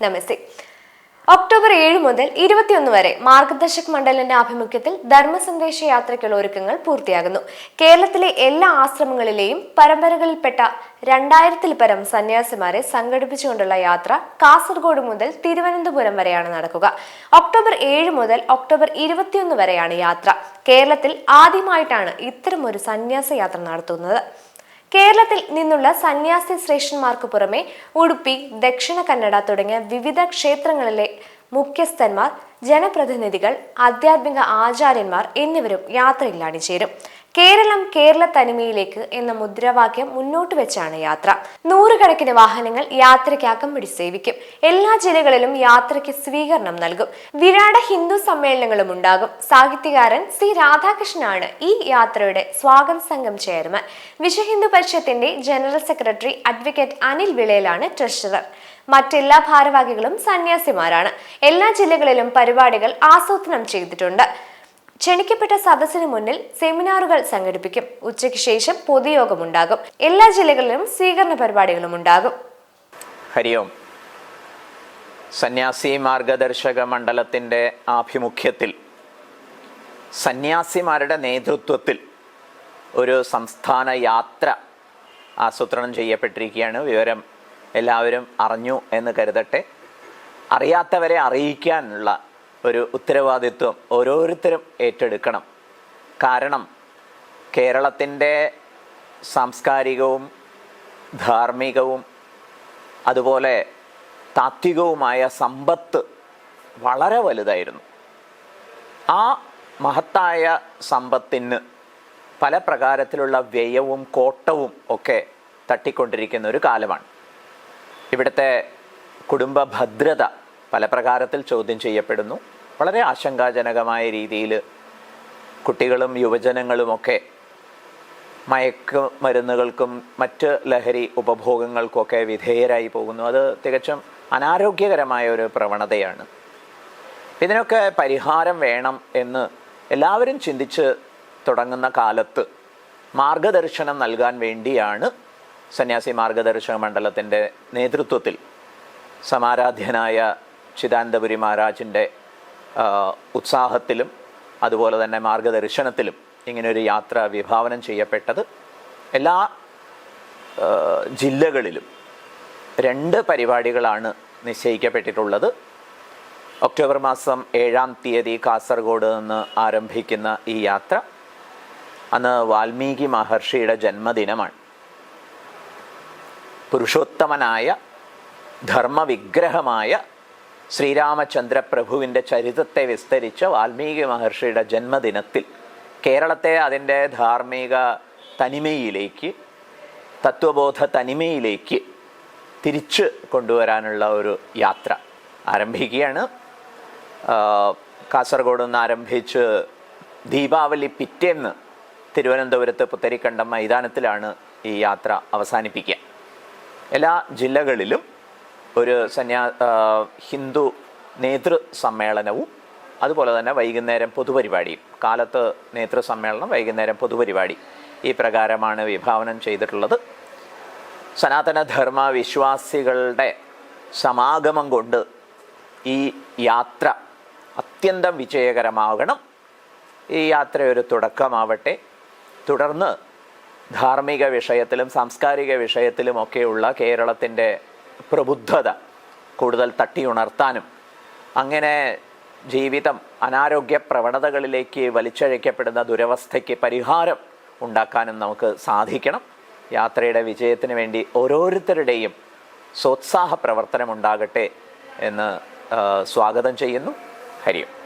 നമസ്തേ. October ഏഴ് മുതൽ ഇരുപത്തിയൊന്ന് വരെ മാർഗദർശക് മണ്ഡലിന്റെ ആഭിമുഖ്യത്തിൽ ധർമ്മസന്ദേശ യാത്രയ്ക്കുള്ള ഒരുക്കങ്ങൾ പൂർത്തിയാകുന്നു. കേരളത്തിലെ എല്ലാ ആശ്രമങ്ങളിലെയും പരമ്പരകളിൽപ്പെട്ട രണ്ടായിരത്തിൽ പരം സന്യാസിമാരെ സംഘടിപ്പിച്ചുകൊണ്ടുള്ള യാത്ര കാസർഗോഡ് മുതൽ തിരുവനന്തപുരം വരെയാണ് നടക്കുക. ഒക്ടോബർ ഏഴ് മുതൽ ഒക്ടോബർ ഇരുപത്തിയൊന്ന് വരെയാണ് യാത്ര. കേരളത്തിൽ ആദ്യമായിട്ടാണ് ഇത്തരമൊരു സന്യാസ യാത്ര നടത്തുന്നത്. കേരളത്തിൽ നിന്നുള്ള സന്യാസി ശ്രേഷ്ഠന്മാർക്ക് പുറമെ ഉടുപ്പി ദക്ഷിണ കന്നഡ തുടങ്ങിയ വിവിധ ക്ഷേത്രങ്ങളിലെ മുഖ്യസ്ഥന്മാർ ജനപ്രതിനിധികൾ ആധ്യാത്മിക ആചാര്യന്മാർ എന്നിവരും യാത്രയിൽ അണിചേരും. കേരളം കേരള തനിമയിലേക്ക് എന്ന മുദ്രാവാക്യം മുന്നോട്ട് വെച്ചാണ് യാത്ര. നൂറുകണക്കിന് വാഹനങ്ങൾ യാത്രയ്ക്ക് അകമ്പടി സേവിക്കും എല്ലാ ജില്ലകളിലും യാത്രയ്ക്ക് സ്വീകരണം നൽകും. വിരാട ഹിന്ദു സമ്മേളനങ്ങളും ഉണ്ടാകും. സാഹിത്യകാരൻ സി രാധാകൃഷ്ണനാണ് ഈ യാത്രയുടെ സ്വാഗത സംഘം ചെയർമാൻ. വിശ്വ ഹിന്ദു പരിഷത്തിന്റെ ജനറൽ സെക്രട്ടറി അഡ്വക്കേറ്റ് അനിൽ വിളയിലാണ് ട്രഷറർ. മറ്റെല്ലാ ഭാരവാഹികളും സന്യാസിമാരാണ്. എല്ലാ ജില്ലകളിലും പരിപാടികൾ ആസൂത്രണം ചെയ്തിട്ടുണ്ട്. ക്ഷണിക്കപ്പെട്ട സദസ്സിന് മുന്നിൽ സെമിനാറുകൾ സംഘടിപ്പിക്കും. ഉച്ചയ്ക്ക് ശേഷം പൊതുയോഗമുണ്ടാകും. എല്ലാ ജില്ലകളിലും സ്വീകരണ പരിപാടികളും ഉണ്ടാകും. ഹരിയോം. സന്യാസി മാർഗദർശക മണ്ഡലത്തിന്റെ ആഭിമുഖ്യത്തിൽ സന്യാസിമാരുടെ നേതൃത്വത്തിൽ ഒരു സംസ്ഥാന യാത്ര ആസൂത്രണം ചെയ്യപ്പെട്ടിരിക്കുകയാണ്. വിവരം എല്ലാവരും അറിഞ്ഞു എന്ന് കരുതട്ടെ. അറിയാത്തവരെ അറിയിക്കാനുള്ള ഒരു ഉത്തരവാദിത്വം ഓരോരുത്തരും ഏറ്റെടുക്കണം. കാരണം കേരളത്തിന്റെ സാംസ്കാരികവും ധാർമ്മികവും അതുപോലെ താത്വികവുമായ സമ്പത്ത് വളരെ വലുതായിരുന്നു. ആ മഹത്തായ സമ്പത്തിന് പല പ്രകാരത്തിലുള്ള വ്യയവും കോട്ടവും ഒക്കെ തട്ടിക്കൊണ്ടിരിക്കുന്ന ഒരു കാലമാണ്. ഇവിടുത്തെ കുടുംബ ഭദ്രത പല പ്രകാരത്തിൽ ചോദ്യം ചെയ്യപ്പെടുന്നു. വളരെ ആശങ്കാജനകമായ രീതിയിൽ കുട്ടികളും യുവജനങ്ങളുമൊക്കെ മയക്ക് മരുന്നുകൾക്കും മറ്റ് ലഹരി ഉപഭോഗങ്ങൾക്കൊക്കെ വിധേയരായി പോകുന്നു. അത് തികച്ചും അനാരോഗ്യകരമായ ഒരു പ്രവണതയാണ്. ഇതിനൊക്കെ പരിഹാരം വേണം എന്ന് എല്ലാവരും ചിന്തിച്ച് തുടങ്ങുന്ന കാലത്ത് മാർഗദർശനം നൽകാൻ വേണ്ടിയാണ് സന്യാസി മാർഗദർശക മണ്ഡലത്തിന്റെ നേതൃത്വത്തിൽ സമാരാധ്യനായ ചിദാനന്ദപുരി മഹാരാജിന്റെ ഉത്സാഹത്തിലും അതുപോലെ തന്നെ മാർഗദർശനത്തിലും ഇങ്ങനൊരു യാത്ര വിഭാവനം ചെയ്യപ്പെട്ടത് എല്ലാ ജില്ലകളിലും രണ്ട് പരിപാടികളാണ് നിശ്ചയിക്കപ്പെട്ടിട്ടുള്ളത്. ഒക്ടോബർ മാസം ഏഴാം തീയതി കാസർഗോഡ് നിന്ന് ആരംഭിക്കുന്ന ഈ യാത്ര. അന്ന് വാൽമീകി മഹർഷിയുടെ ജന്മദിനമാണ്. പുരുഷോത്തമനായ ധർമ്മവിഗ്രഹമായ ശ്രീരാമചന്ദ്ര പ്രഭുവിന്റെ ചരിത്രത്തെ വിസ്തരിച്ച വാൽമീകി മഹർഷിയുടെ ജന്മദിനത്തിൽ കേരളത്തെ അതിന്റെ ധാർമ്മിക തനിമയിലേക്ക് തത്വബോധ തനിമയിലേക്ക് തിരിച്ച് കൊണ്ടുവരാനുള്ള ഒരു യാത്ര ആരംഭിക്കുകയാണ്. കാസർഗോഡ് നിന്ന് ആരംഭിച്ച് ദീപാവലി പിറ്റേന്ന് തിരുവനന്തപുരത്ത് പുത്തരിക്കണ്ടം മൈതാനത്തിലാണ് ഈ യാത്ര അവസാനിപ്പിക്കുക. എല്ലാ ജില്ലകളിലും ഒരു സന്യാ ഹിന്ദു നേതൃ സമ്മേളനവും അതുപോലെ തന്നെ വൈകുന്നേരം പൊതുപരിപാടിയും. കാലത്ത് നേതൃ സമ്മേളനം വൈകുന്നേരം പൊതുപരിപാടി. ഈ പ്രകാരമാണ് വിഭാവനം ചെയ്തിട്ടുള്ളത്. സനാതനധർമ്മ വിശ്വാസികളുടെ സമാഗമം കൊണ്ട് ഈ യാത്ര അത്യന്തം വിജയകരമാകണം. ഈ യാത്ര ഒരു തുടക്കമാവട്ടെ. തുടർന്ന് ധാർമ്മിക വിഷയത്തിലും സാംസ്കാരിക വിഷയത്തിലുമൊക്കെയുള്ള കേരളത്തിന്റെ പ്രബുദ്ധത കൂടുതൽ തട്ടിയുണർത്താനും അങ്ങനെ ജീവിതം അനാരോഗ്യ പ്രവണതകളിലേക്ക് വലിച്ചഴക്കപ്പെടുന്ന ദുരവസ്ഥയ്ക്ക് പരിഹാരം ഉണ്ടാക്കാനും നമുക്ക് സാധിക്കണം. യാത്രയുടെ വിജയത്തിന് വേണ്ടി ഓരോരുത്തരുടെയും സോത്സാഹ പ്രവർത്തനം ഉണ്ടാകട്ടെ എന്ന് സ്വാഗതം ചെയ്യുന്നു. ഹരിയും